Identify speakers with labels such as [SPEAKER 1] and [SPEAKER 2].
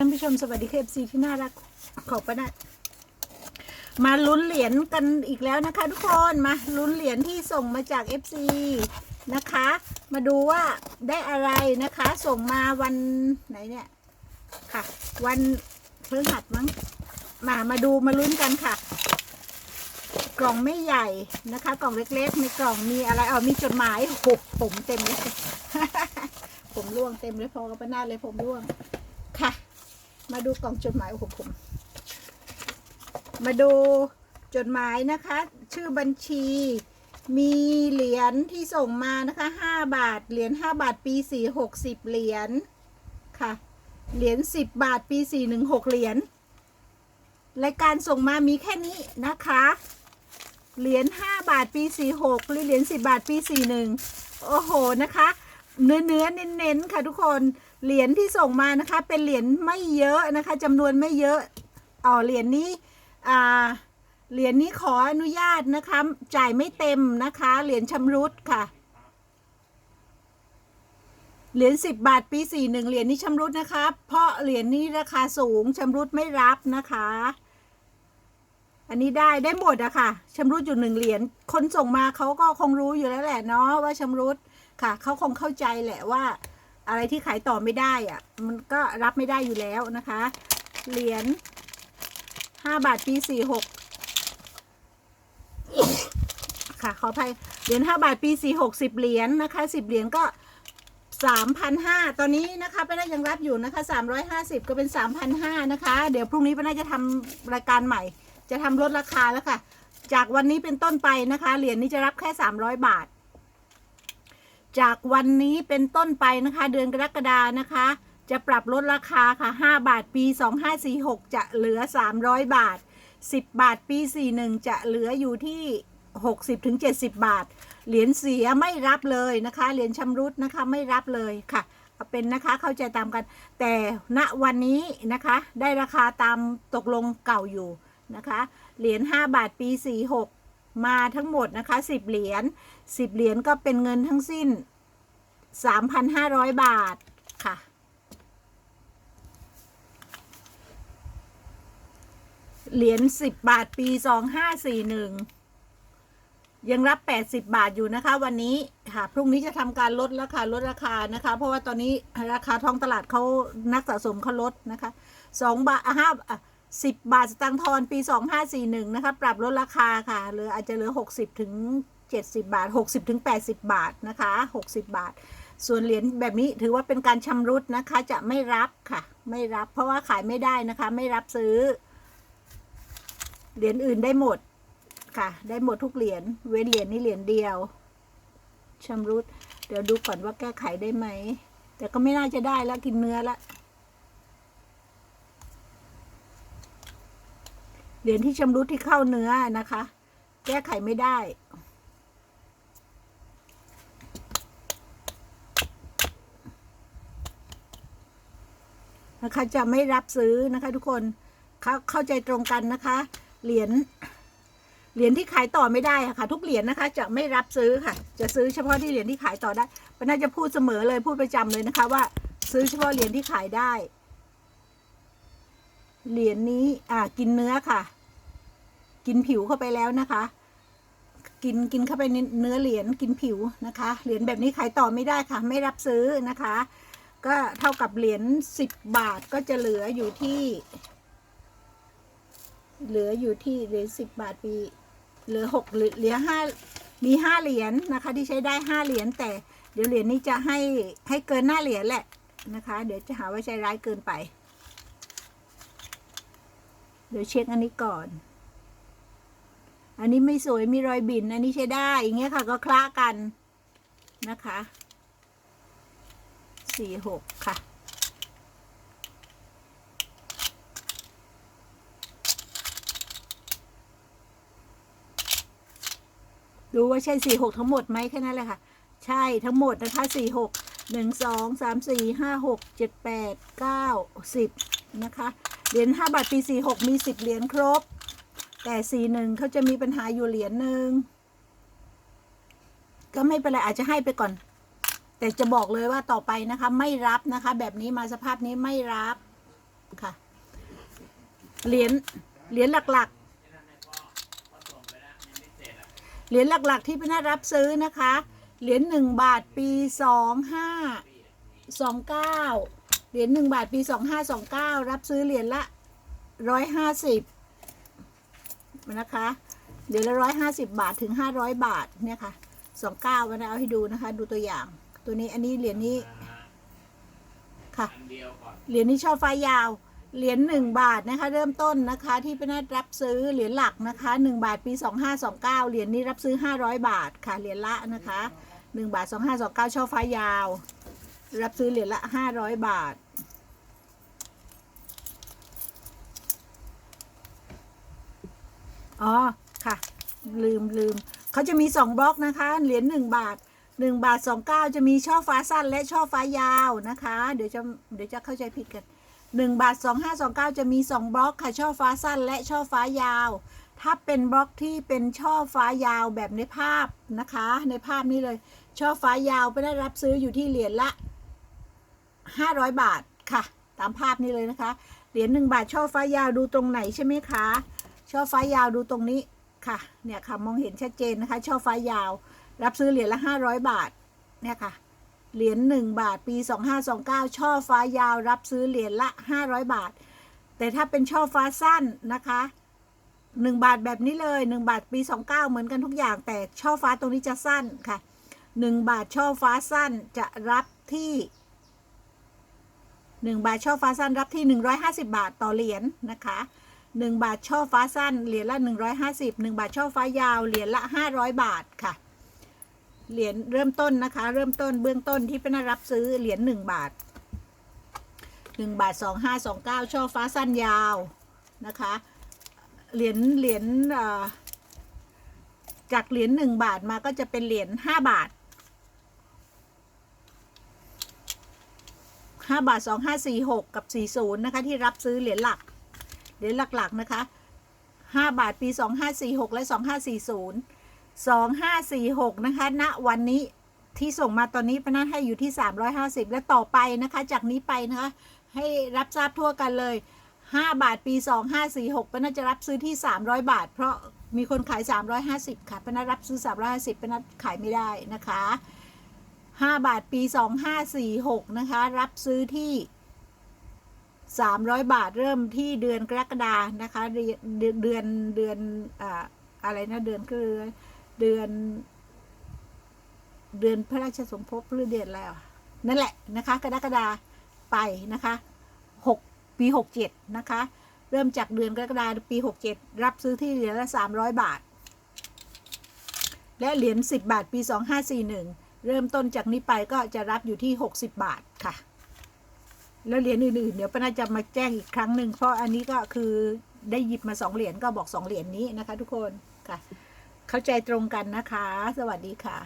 [SPEAKER 1] ท่านผู้ชมสวัสดีค่ะ FC ที่น่ารักของป้านัดมาลุ้นเหรียญกันอีกแล้วนะคะ ทุกคนมาลุ้นเหรียญที่ส่งมาจาก FC นะคะ มาดูว่าได้อะไรนะคะ ส่งมาวันไหนเนี่ยค่ะ วันพฤหัสมั้งมามาดูมาลุ้นกันค่ะ กล่องไม่ใหญ่นะคะ กล่องเล็กๆในกล่องมีอะไรเอามีจดหมายโอ้โหผมเต็มเลยผมร่วงเต็มเลยพอกับป้านาเลยผมร่วง มาดูกล่องจดหมายโอ้โหผม มาดูจดหมายนะคะ ชื่อบัญชี มีเหรียญที่ส่งมานะคะห้าบาท เหรียญห้าบาทปีสี่หกสิบเหรียญค่ะ เหรียญสิบบาทปีสี่หนึ่งหกเหรียญรายการส่งมามีแค่นี้นะคะ เหรียญห้าบาทปีสี่หกหรือเหรียญสิบบาทปีสี่หนึ่งโอ้โหนะคะ เนื้อเนื้อเน้นๆค่ะทุกคน เหรียญที่ส่งมานะคะ เป็นเหรียญไม่เยอะนะคะจำนวนไม่เยอะอ๋อเหรียญนี้อ่าเหรียญนี้ขออนุญาตนะคะ จ่ายไม่เต็มนะคะ เหรียญชำรุดค่ะ เหรียญสิบบาทปีสี่หนึ่งเหรียญนี้ชำรุดนะคะ เพราะเหรียญนี้ราคาสูงชำรุดไม่รับนะคะ อันนี้ได้ได้หมดอะค่ะชำรุดอยู่หนึ่งเหรียญคนส่งมาเขาก็คงรู้อยู่แล้วแหละเนาะว่าชำรุดค่ะเขาคงเข้าใจแหละว่า อะไรที่ขายต่อไม่ได้อะมันก็รับไม่ได้อยู่แล้วนะคะ เหรียญห้าบาทปีสี่หกค่ะขออภัยเหรียญห้าบาทปีสี่หกสิบเหรียญนะคะสิบเหรียญก็สามพันห้าตอนนี้นะคะป้าน่ายังรับอยู่นะคะสามร้อยห้าสิบก็เป็นสามพันห้านะคะ เดี๋ยวพรุ่งนี้ป้าน่าจะทำรายการใหม่ จะทำลดราคาแล้วค่ะ จากวันนี้เป็นต้นไปนะคะ เหรียญนี้จะรับแค่สามร้อยบาท จากวันนี้เป็นต้นไปนะคะ เดือนกรกฎานะคะ จะปรับลดราคาค่ะ 5 บาทปี 2546 จะเหลือ 300 บาท 10 บาทปี 41 จะเหลืออยู่ที่ 60ถึง70 บาท เหรียญเสียไม่รับเลยนะคะ เหรียญชำรุดนะคะไม่รับเลยค่ะเอาเป็นนะคะเข้าใจตามกัน แต่ณวันนี้นะคะได้ราคาตามตกลงเก่าอยู่นะคะ เหรียญ5บาทปี 46 มาทั้งหมดนะคะ 10 เหรียญ10 เหรียญก็เป็นเงินทั้งสิ้น 3,500 บาทค่ะ เหรียญ10 บาทปี 2541 ยังรับ 80 บาทอยู่นะคะ วันนี้ค่ะ พรุ่งนี้จะทำการลดราคาลดราคานะคะ เพราะว่าตอนนี้ราคาท้องตลาดเขานักสะสมเขาลดนะคะ2บาทห้า สิบบาทสตางค์ทอนปี 2541 นะคะ ปรับลดราคาค่ะเหลืออาจจะเหลือ 60 ถึง 70 บาท 60 ถึง 80 บาทนะคะ 60 บาท ส่วนเหรียญแบบนี้ถือว่าเป็นการชำรุดนะคะ จะไม่รับค่ะ ไม่รับเพราะว่าขายไม่ได้นะคะ ไม่รับซื้อ เหรียญอื่นได้หมดค่ะ ได้หมดทุกเหรียญ เว้นเหรียญนี้เหรียญเดียวชำรุด เดี๋ยวดูก่อนว่าแก้ไขได้ไหม แต่ก็ไม่น่าจะได้แล้วกินเนื้อละ เหรียญที่ชำรุดที่เข้าเนื้อนะคะ แก้ไขไม่ได้ นะคะจะไม่รับซื้อนะคะทุกคนเข้าเข้าใจตรงกันนะคะ เหรียญเหรียญที่ขายต่อไม่ได้ะค่ะ ทุกเหรียญนะคะ จะไม่รับซื้อค่ะ จะซื้อเฉพาะที่เหรียญที่ขายต่อได้ปน่าจะพูดเสมอเลยพูดประจำเลยนะคะ ว่า ซื้อเฉพาะเหรียญที่ขายได้ เหรียญนี้อ่ากินเนื้อค่ะ กินผิวเข้าไปแล้วนะคะ กินกินเข้าไปเนื้อเหรียญกินผิวนะคะ เหรียญแบบนี้ขายต่อไม่ได้ค่ะ ไม่รับซื้อนะคะ ก็เท่ากับเหรียญสิบบาทก็จะเหลืออยู่ที่ เหลืออยู่ที่เหรียญสิบบาทปีเหลือหกเหลือเหลือห้ามีห้าเหรียญนะคะ ที่ใช้ได้ห้าเหรียญแต่เดี๋ยวเหรียญนี้จะให้ให้เกินหน้าเหรียญแหละนะคะ เดี๋ยวจะหาว่าใช้ร้ายเกินไป เดี๋ยวเช็คอันนี้ก่อน อันนี้ไม่สวยมีรอยบินอันนี้ใช้ได้อย่างเงี้ยค่ะก็คละกันนะคะสี่หกค่ะ ดูว่าใช่สี่หกทั้งหมดไหมแค่นั้นแหละค่ะ ใช่ทั้งหมดนะคะสี่หกหนึ่งสองสามสี่ห้าหกเจ็ดแปดเก้าสิบนะคะเหรียญห้าบาทปีสี่หกมีสิบเหรียญครบ แต่สี่หนึ่งเขาจะมีปัญหาอยู่เหรียญหนึ่งก็ไม่เป็นไรอาจจะให้ไปก่อน แต่จะบอกเลยว่าต่อไปนะคะ ไม่รับนะคะ แบบนี้มาสภาพนี้ไม่รับค่ะเหรียญเหรียญหลักๆเหรียญหลักๆ ที่พี่นารับซื้อนะคะ เหรียญหนึ่งบาทปีสองห้าสองเก้าเหรียญหนึ่งบาทปีสองห้าสองเก้ารับซื้อเหรียญละร้อยห้าสิบ นะคะเหรียญละร้อยห้าสิบบาทถึงห้าร้อยบาทเนี่ยค่ะสองเก้าวันนี้เอาให้ดูนะคะ ดูตัวอย่าง ตัวนี้อันนี้เหรียญนี้ค่ะ
[SPEAKER 2] เห
[SPEAKER 1] รียญนี้ช่อฟ้ายาว เหรียญหนึ่งบาทนะคะ เริ่มต้นนะคะ ที่พี่นัทรับซื้อเหรียญหลักนะคะหนึ่งบาทปีสองห้าสองเก้าเหรียญนี้รับซื้อห้าร้อยบาทค่ะเหรียญละนะคะหนึ่งบาทสองห้าสองเก้าช่อฟ้ายาว รับซื้อเหรียญละห้าร้อยบาท อ๋อ ค่ะ ลืมลืม เขาจะมีสองบล็อกนะคะ เหรียญหนึ่งบาทหนึ่งบาทสองเก้าจะมีช่อฟ้าสั้นและช่อฟ้ายาวนะคะ เดี๋ยวจะเดี๋ยวจะเข้าใจผิดกันหนึ่งบาทสองห้าสองเก้าจะมีสองบล็อกค่ะช่อฟ้าสั้นและช่อฟ้ายาว ถ้าเป็นบล็อกที่เป็นช่อฟ้ายาวแบบในภาพนะคะ ในภาพนี้เลย ช่อฟ้ายาวไปได้รับซื้ออยู่ที่เหรียญละห้าร้อยบาทค่ะ ตามภาพนี้เลยนะคะ เหรียญหนึ่งบาทช่อฟ้ายาวดูตรงไหนใช่ไหมคะ ช่อฟ้ายาวดูตรงนี้ค่ะ เนี่ยค่ะมองเห็นชัดเจนนะคะ ช่อฟ้ายาว รับซื้อเหรียญละห้าร้อยบาท เนี่ยค่ะ เหรียญหนึ่งบาทปีสองห้าสองเก้าช่อฟ้ายาว รับซื้อเหรียญละห้าร้อยบาท แต่ถ้าเป็นช่อฟ้าสั้นนะคะหนึ่งบาทแบบนี้เลยหนึ่งบาทปีสองเก้าเหมือนกันทุกอย่าง แต่ช่อฟ้าตรงนี้จะสั้นค่ะหนึ่งบาทช่อฟ้าสั้นจะรับที่หนึ่งบาทช่อฟ้าสั้นรับที่หนึ่งร้อยห้าสิบาทต่อเหรียญนะคะ หนึ่งบาทช่อฟ้าสั้น เหรียญละหนึ่งร้อยห้าสิบหนึ่งบาทช่อฟ้ายาว เหรียญละห้าร้อยบาทค่ะ เหรียญเริ่มต้นนะคะ เริ่มต้นเบื้องต้นที่เป็นรับซื้อเหรียญหนึ่งบาทหนึ่งบาทสองห้าสองเก้าช่อฟ้าสั้นยาวนะคะ เหรียญเหรียญจากเหรียญหนึ่งบาทมาก็จะเป็นเหรียญห้าบาทห้าบาทสองห้าสี่หกกับสี่ศูนย์นะคะ ที่รับซื้อเหรียญหลัก เหรียญหลักๆนะคะห้าบาทปีสองห้าสี่หกและสองห้าสี่ศูนย์สองห้าสี่หกนะคะณวันนี้ที่ส่งมาตอนนี้พนันให้อยู่ที่สามร้อยห้าสิบและต่อไปนะคะ จากนี้ไปนะคะ ให้รับทราบทั่วกันเลยห้าบาทปีสองห้าสี่หกพนันจะรับซื้อที่สามร้อยบาท เพราะมีคนขายสามร้อยห้าสิบค่ะพนันรับซื้อสามร้อยห้าสิบพนันขายไม่ได้นะคะห้าบาทปีสองห้าสี่หกนะคะ รับซื้อที่ สามร้อยบาทเริ่มที่เดือนกรกฎานะคะ เดือนเดือนเดือนอ่าอะไรนะเดือนคือเดือน เดือนพระราชสมภพหรือเดือนอะไรอะนั่นแหละนะคะ กรกฎาไปนะคะหกปีหกเจ็ดนะคะ เริ่มจากเดือนกรกฎาปีหกเจ็ดรับซื้อที่เหรียญละสามร้อยบาท และเหรียญสิบบาทปีสองห้าสี่หนึ่งเริ่มต้นจากนี้ไปก็จะรับอยู่ที่หกสิบบาทค่ะ แล้วเหรียญอื่นๆเดี๋ยวป้าน่าจะมาแจ้งอีกครั้งหนึ่งเพราะอันนี้ก็คือได้หยิบมาสองเหรียญก็บอกสองเหรียญนี้นะคะ ทุกคนค่ะ เข้าใจตรงกันนะคะ สวัสดีค่ะ